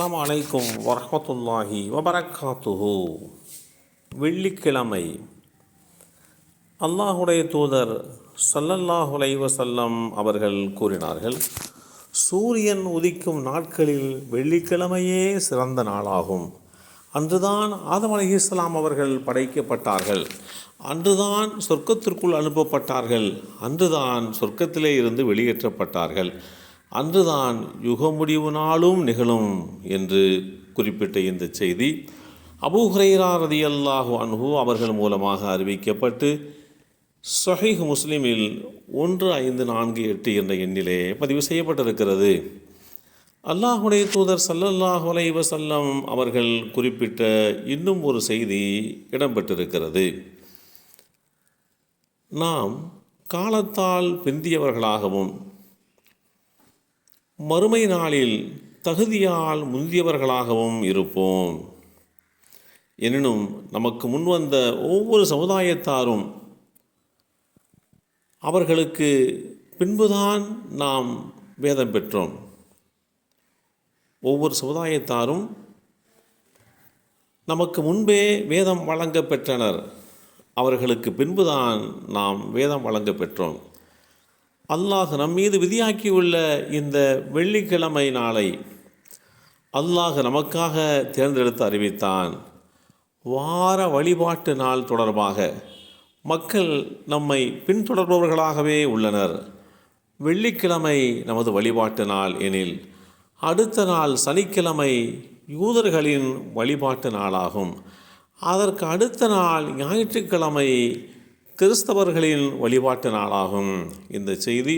அஸ்லாம் அலைக்கும் வரமத்துல்லாஹி வபரக்காத்துஹு. வெள்ளிக்கிழமை அல்லாஹுடைய தூதர் சல்லல்லாஹுலை வசல்லம் அவர்கள் கூறினார்கள் சூரியன் உதிக்கும் நாட்களில் வெள்ளிக்கிழமையே சிறந்த நாளாகும். அன்றுதான் ஆதம் அலைஹிஸ்ஸலாம் அவர்கள் படைக்கப்பட்டார்கள். அன்றுதான் சொர்க்கத்திற்குள் அனுப்பப்பட்டார்கள். அன்றுதான் சொர்க்கத்திலே இருந்து வெளியேற்றப்பட்டார்கள். அன்றுதான் யுக முடிவு நாளும் நிகழும் என்று குறிப்பிட்ட இந்த செய்தி. அபூ ஹுரைரா ரதியல்லாஹு அன்ஹு அவர்கள் மூலமாக அறிவிக்கப்பட்டு சொஹீஹ் முஸ்லீமில் ஒன்று ஐந்து நான்கு எட்டு என்ற எண்ணிலே பதிவு செய்யப்பட்டிருக்கிறது. அல்லாஹுடைய தூதர் சல்லல்லாஹ் வசல்லம் அவர்கள் குறிப்பிட்ட இன்னும் ஒரு செய்தி இடம்பெற்றிருக்கிறது. நாம் காலத்தால் பிந்தியவர்களாகவும் மறுமை நாளில் தகுதியால் முந்தியவர்களாகவும் இருப்போம். எனினும் நமக்கு முன்வந்த ஒவ்வொரு சமுதாயத்தாரும் அவர்களுக்கு பின்புதான் நாம் வேதம் பெற்றோம். ஒவ்வொரு சமுதாயத்தாரும் நமக்கு முன்பே வேதம் வழங்க பெற்றனர். அவர்களுக்கு பின்புதான் நாம் வேதம் வழங்க பெற்றோம். அல்லாஹ் நம் மீது விதியாக்கியுள்ள இந்த வெள்ளிக்கிழமை நாளை அல்லாஹ் நமக்காக தேர்ந்தெடுத்து அறிவித்தான். வார வழிபாட்டு நாள் தொடர்பாக மக்கள் நம்மை பின்தொடர்பவர்களாகவே உள்ளனர். வெள்ளிக்கிழமை நமது வழிபாட்டு நாள் எனில் அடுத்த நாள் சனிக்கிழமை யூதர்களின் வழிபாட்டு நாளாகும். அதற்கு அடுத்த நாள் ஞாயிற்றுக்கிழமை கிறிஸ்தவர்களின் வழிபாட்டு நாளாகும். இந்த செய்தி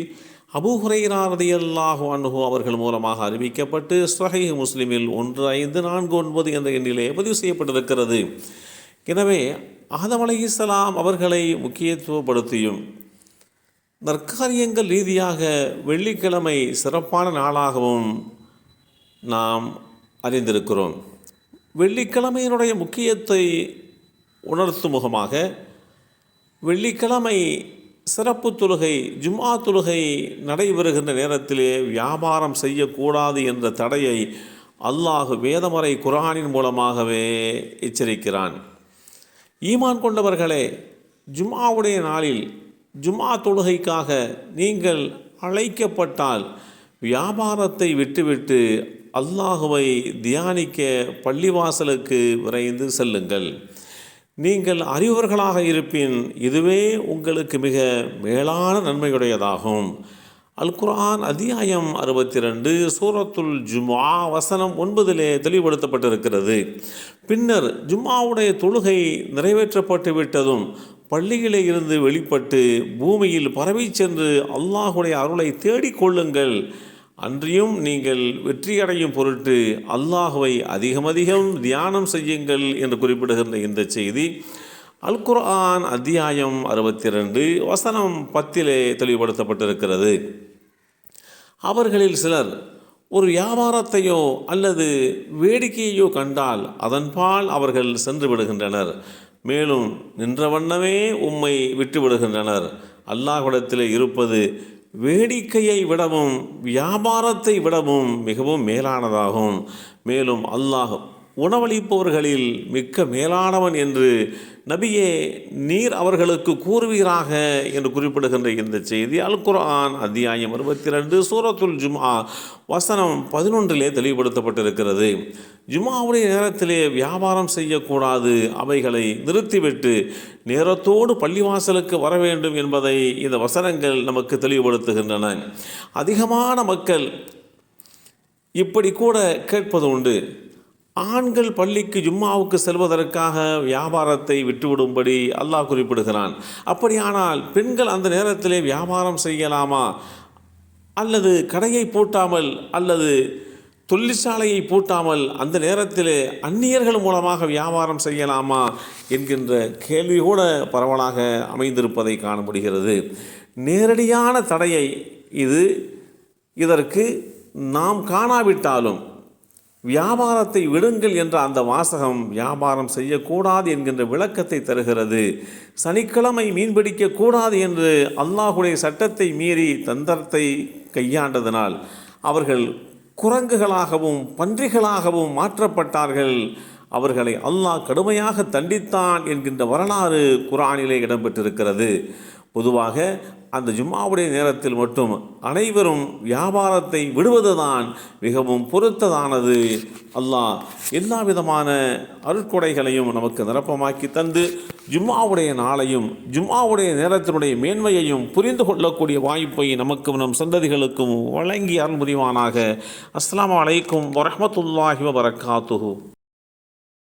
அபூஹுரைராரதியல்லாஹு அன்ஹு அவர்கள் மூலமாக அறிவிக்கப்பட்டு ஸ்வஹை முஸ்லிமில் ஒன்று ஐந்து நான்கு ஒன்பது என்ற எண்ணிலே பதிவு செய்யப்பட்டிருக்கிறது. எனவே ஆதம் அலைஹிஸ்ஸலாம் அவர்களை முக்கியத்துவப்படுத்தியும் நற்காரியங்கள் ரீதியாக வெள்ளிக்கிழமை சிறப்பான நாளாகவும் நாம் அறிந்திருக்கிறோம். வெள்ளிக்கிழமையினுடைய முக்கியத்தை உணர்த்தும் முகமாக வெள்ளிக்கிழமை சிறப்பு தொழுகை ஜும்ஆ தொழுகை நடைபெறுகின்ற நேரத்திலே வியாபாரம் செய்யக்கூடாது என்ற தடையை அல்லாஹ் வேதமறை குரானின் மூலமாகவே எச்சரிக்கிறான். ஈமான் கொண்டவர்களே ஜும்ஆவுடைய நாளில் ஜும்ஆ தொழுகைக்காக நீங்கள் அழைக்கப்பட்டால் வியாபாரத்தை விட்டுவிட்டு அல்லாஹுவை தியானிக்க பள்ளிவாசலுக்கு விரைந்து செல்லுங்கள். நீங்கள் அறிவர்களாக இருப்பின் இதுவே உங்களுக்கு மிக மேலான நன்மையுடையதாகும். அல் குரான் அத்தியாயம் அறுபத்தி ரெண்டு சூரத்துல் ஜுமா வசனம் ஒன்பதிலே தெளிவுபடுத்தப்பட்டிருக்கிறது. பின்னர் ஜும்மாவுடைய தொழுகை நிறைவேற்றப்பட்டு விட்டதும் பள்ளியிலே இருந்து வெளிப்பட்டு பூமியில் பரவி சென்று அல்லாஹுடைய அருளை தேடிக்கொள்ளுங்கள் அன்றியும் நீங்கள் வெற்றியடையும் பொருட்டு அல்லாஹுவை அதிகம் அதிகம் தியானம் செய்யுங்கள் என்று குறிப்பிடுகின்ற இந்த செய்தி அல் குர்ஆன் அத்தியாயம் அறுபத்தி ரெண்டு வசனம் பத்திலே தெளிவுபடுத்தப்பட்டிருக்கிறது. அவர்களில் சிலர் ஒரு வியாபாரத்தையோ அல்லது வேடிக்கையையோ கண்டால் அதன்பால் அவர்கள் சென்று விடுகின்றனர். மேலும் நின்ற வண்ணமே உம்மை விட்டு விடுகின்றனர். அல்லாஹ்விடத்தில் இருப்பது வேடிக்கையை விடவும் வியாபாரத்தை விடவும் மிகவும் மேலானதாகும். மேலும் அல்லாஹ் உணவளிப்பவர்களில் மிக்க மேலானவன் என்று நபியே நீர் அவர்களுக்கு கூறுவீராக என்று குறிப்பிடுகின்ற இந்த செய்தி அல் குரான் அத்தியாயம் அறுபத்தி ரெண்டு சூரத்துல் ஜுமா வசனம் பதினொன்றிலே தெளிவுபடுத்தப்பட்டிருக்கிறது. ஜுமாவுடைய நேரத்திலே வியாபாரம் செய்யக்கூடாது அவைகளை நிறுத்திவிட்டு நேரத்தோடு பள்ளிவாசலுக்கு வர வேண்டும் என்பதை இந்த வசனங்கள் நமக்கு தெளிவுபடுத்துகின்றன. அதிகமான மக்கள் இப்படி கூட கேட்பது உண்டு. ஆண்கள் பள்ளிக்கு ஜும்மாவுக்கு செல்வதற்காக வியாபாரத்தை விட்டுவிடும்படி அல்லாஹ் குறிப்பிடுகிறான். அப்படியானால் பெண்கள் அந்த நேரத்திலே வியாபாரம் செய்யலாமா? அல்லது கடையை பூட்டாமல் அல்லது தொழிற்சாலையை பூட்டாமல் அந்த நேரத்தில் அந்நியர்கள் மூலமாக வியாபாரம் செய்யலாமா? என்கின்ற கேள்வி கூட பரவலாக அமைந்திருப்பதை காண முடிகிறது நேரடியான தடையை இது இதற்கு நாம் காணாவிட்டாலும் வியாபாரத்தை விடுங்கள் என்ற அந்த வாசகம் வியாபாரம் செய்யக்கூடாது என்கின்ற விளக்கத்தை தருகிறது. சனிக்கிழமை மீன்பிடிக்க கூடாது என்று அல்லாஹுடைய சட்டத்தை மீறி தந்திரத்தை கையாண்டதனால் அவர்கள் குரங்குகளாகவும் பன்றிகளாகவும் மாற்றப்பட்டார்கள். அவர்களை அல்லாஹ் கடுமையாக தண்டித்தான் என்கின்ற வரலாறு குரானிலே இடம்பெற்றிருக்கிறது. பொதுவாக அந்த ஜும்மாவுடைய நேரத்தில் மட்டும் அனைவரும் வியாபாரத்தை விடுவதுதான் மிகவும் பொருத்ததானது. அல்லாஹ் எல்லா விதமான அருட்கொடைகளையும் நமக்கு நிரப்பமாக்கி தந்து ஜும்மாவுடைய நாளையும் ஜும்மாவுடைய நேரத்தினுடைய மேன்மையையும் புரிந்து கொள்ளக்கூடிய வாய்ப்பை நமக்கும் நம் சந்ததிகளுக்கும் வழங்கி அருள் புரிவானாக. அஸ்ஸலாமு அலைக்கும் வரஹ்மத்துல்லாஹி வபரகாத்துஹு.